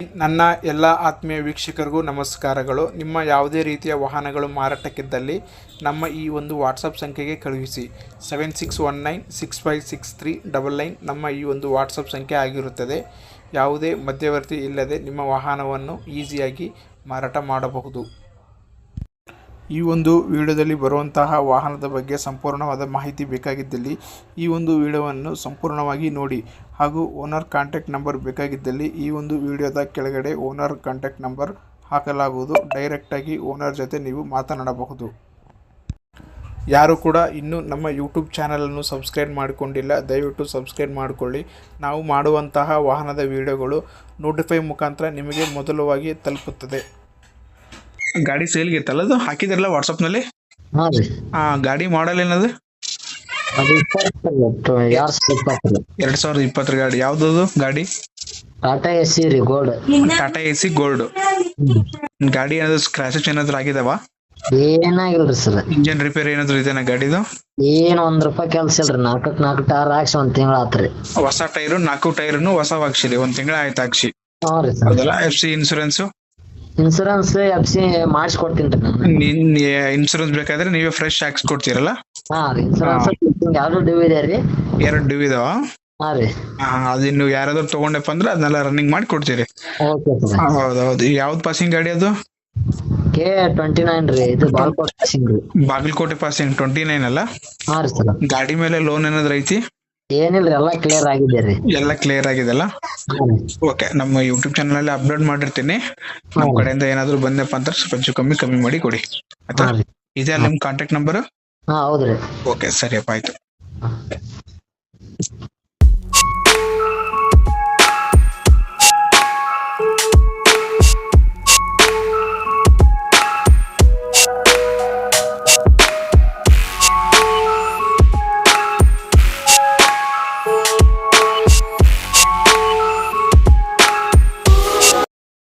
ನನ್ನ ಎಲ್ಲ ಆತ್ಮೀಯ ವೀಕ್ಷಕರಿಗೂ ನಮಸ್ಕಾರಗಳು. ನಿಮ್ಮ ಯಾವುದೇ ರೀತಿಯ ವಾಹನಗಳು ಮಾರಾಟಕ್ಕಿದ್ದಲ್ಲಿ ನಮ್ಮ ಈ ಒಂದು ವಾಟ್ಸಪ್ ಸಂಖ್ಯೆಗೆ ಕಳುಹಿಸಿ. Seven six one nine six five six three double nine ನಮ್ಮ ಈ ಒಂದು ವಾಟ್ಸಪ್ ಸಂಖ್ಯೆ ಆಗಿರುತ್ತದೆ. ಯಾವುದೇ ಮಧ್ಯವರ್ತಿ ಇಲ್ಲದೆ ನಿಮ್ಮ ವಾಹನವನ್ನು ಈಸಿಯಾಗಿ ಮಾರಾಟ ಮಾಡಬಹುದು. ಈ ಒಂದು ವಿಡಿಯೋದಲ್ಲಿ ಬರುವಂತಹ ವಾಹನದ ಬಗ್ಗೆ ಸಂಪೂರ್ಣವಾದ ಮಾಹಿತಿ ಬೇಕಾಗಿದ್ದಲ್ಲಿ ಈ ಒಂದು ವಿಡಿಯೋವನ್ನು ಸಂಪೂರ್ಣವಾಗಿ ನೋಡಿ ಹಾಗೂ ಓನರ್ ಕಾಂಟ್ಯಾಕ್ಟ್ ನಂಬರ್ ಬೇಕಾಗಿದ್ದಲ್ಲಿ ಈ ಒಂದು ವಿಡಿಯೋದ ಕೆಳಗಡೆ ಓನರ್ ಕಾಂಟ್ಯಾಕ್ಟ್ ನಂಬರ್ ಹಾಕಲಾಗುವುದು. ಡೈರೆಕ್ಟಾಗಿ ಓನರ್ ಜೊತೆ ನೀವು ಮಾತನಾಡಬಹುದು. ಯಾರು ಕೂಡ ಇನ್ನೂ ನಮ್ಮ ಯೂಟ್ಯೂಬ್ ಚಾನಲನ್ನು ಸಬ್ಸ್ಕ್ರೈಬ್ ಮಾಡಿಕೊಂಡಿಲ್ಲ, ದಯವಿಟ್ಟು ಸಬ್ಸ್ಕ್ರೈಬ್ ಮಾಡಿಕೊಳ್ಳಿ. ನಾವು ಮಾಡುವಂತಹ ವಾಹನದ ವಿಡಿಯೋಗಳು ನೋಟಿಫೈ ಮುಖಾಂತರ ನಿಮಗೆ ಮೊದಲವಾಗಿ ತಲುಪುತ್ತದೆ. ಗಾಡಿ ಸೇಲ್ಗೆ ಇತ್ತಲ್ಲ ಅದು? ಹಾಕಿದಿರಲ್ಲ ವಾಟ್ಸಪ್ನಲ್ಲಿ ಹಾ ರೀ. ಆ ಗಾಡಿ ಮಾಡಲ್ ಏನದು? ಅದು ಇಪ್ಪತ್ತು ಎರಡ್ ಸಾವಿರ ಇಪ್ಪತ್ತು ಎರಡ್ ಸಾವಿರದ ಇಪ್ಪತ್ತರ ಗಾಡಿ. ಯಾವ್ದದು ಗಾಡಿ? ಟಾಟಾ ಎಸ್ ಸಿ ರೀ gold. Tata A C gold. ಗಾಡಿ ಏನಾದ್ರು ಸ್ಕ್ರಾಚಸ್ ಏನಾದ್ರು ಆಗಿದಾವ? ಏನಾಗಿಲ್ರಿ ಸರ್. ಇಂಜಿನ್ ರಿಪೇರ್ ಏನಾದ್ರು ಇದೆನಾ ಗಾಡಿದು? ಏನ್ ಒಂದ್ ರೂಪಾಯಿ ಕೆಲ್ಸ ಇಲ್ರಿ ನಾಲ್ಕಕ್ ನಾಲ್ಕು ಟೈರ್ ಹಾಕ್ಸಿ ಒಂದ್ ತಿಂಗಳ ಆತ್ರಿ. ಹೊಸ ಟೈರ್ ನಾಲ್ಕು ಟೈರ್ ಹೊಸ ಹಾಕ್ಸಿರಿ ಒಂದ್ ತಿಂಗಳ ಆಯ್ತು ಹಾಕ್ಸಿ. ಹಾ ರೀ ಸರ್. ಹೌದಲ್ಲ F C insurance insurance FC ಮಾಡಿಸ್ಕೊಡ್ತೀನಿ ನಾನು. ಇನ್ಸೂರೆನ್ಸ್ ಬೇಕಾದ್ರೆ ನೀವೇ ಫ್ರೆಶ್ ಹಾಕ್ಸ್ ಕೊಡ್ತೀರಲ್ಲ? ಹಾ ರೀ ಇನ್ಸೂರೆನ್ಸ್ ಯಾವ್ದು ಡ್ಯೂ ಇದೆ ರೀ? ಎರಡು ಡ್ಯೂ ಇದಾವ? ಹಾ ರೀ. ಅದಿನ್ನು ಯಾರಾದ್ರೂ ತಗೊಂಡಪ್ಪ ಅಂದ್ರೆ ಅದನ್ನೆಲ್ಲ ರನ್ನಿಂಗ್ ಮಾಡಿ ಕೊಡ್ತೀರಿ. ಹೌದೌದು ಯಾವ್ದು ಪಾಸಿಂಗ್ ಗಾಡಿ ಅದು? ಕೆ ಟ್ವೆಂಟಿ ನೈನ್ ರೀ ಇದು Bagalkote passing Bagalkote passing twenty nine ಅಲ್ಲ? ಹಾ ರೀ ಸರ್. ಗಾಡಿ ಮೇಲೆ ಲೋನ್ ಏನಾದ್ರು ಐತಿ? ಏನಿಲ್ರಿ ಎಲ್ಲ ಕ್ಲಿಯರ್ ಆಗಿದೆ ರೀ. ಎಲ್ಲ ಕ್ಲಿಯರ್ ಆಗಿದೆಲ್ಲ ಓಕೆ ನಮ್ಮ ಯೂಟ್ಯೂಬ್ ಚಾನಲ್ ಅಲ್ಲಿ ಅಪ್ಲೋಡ್ ಮಾಡಿರ್ತೀನಿ. ನಮ್ಮ ಕಡೆಯಿಂದ ಏನಾದ್ರು ಬಂದಪ್ಪ ಅಂತ ಸ್ವಲ್ಪ ಹೆಚ್ಚು ಕಮ್ಮಿ ಕಮ್ಮಿ ಮಾಡಿ ಕೊಡಿ. ಆಯ್ತಾ? ಇದೆ ನಿಮ್ ಕಾಂಟ್ಯಾಕ್ಟ್ ನಂಬರ್ ಹಾ ಹೌದ್ರಿ ಓಕೆ ಸರಿಯಪ್ಪ ಆಯ್ತು.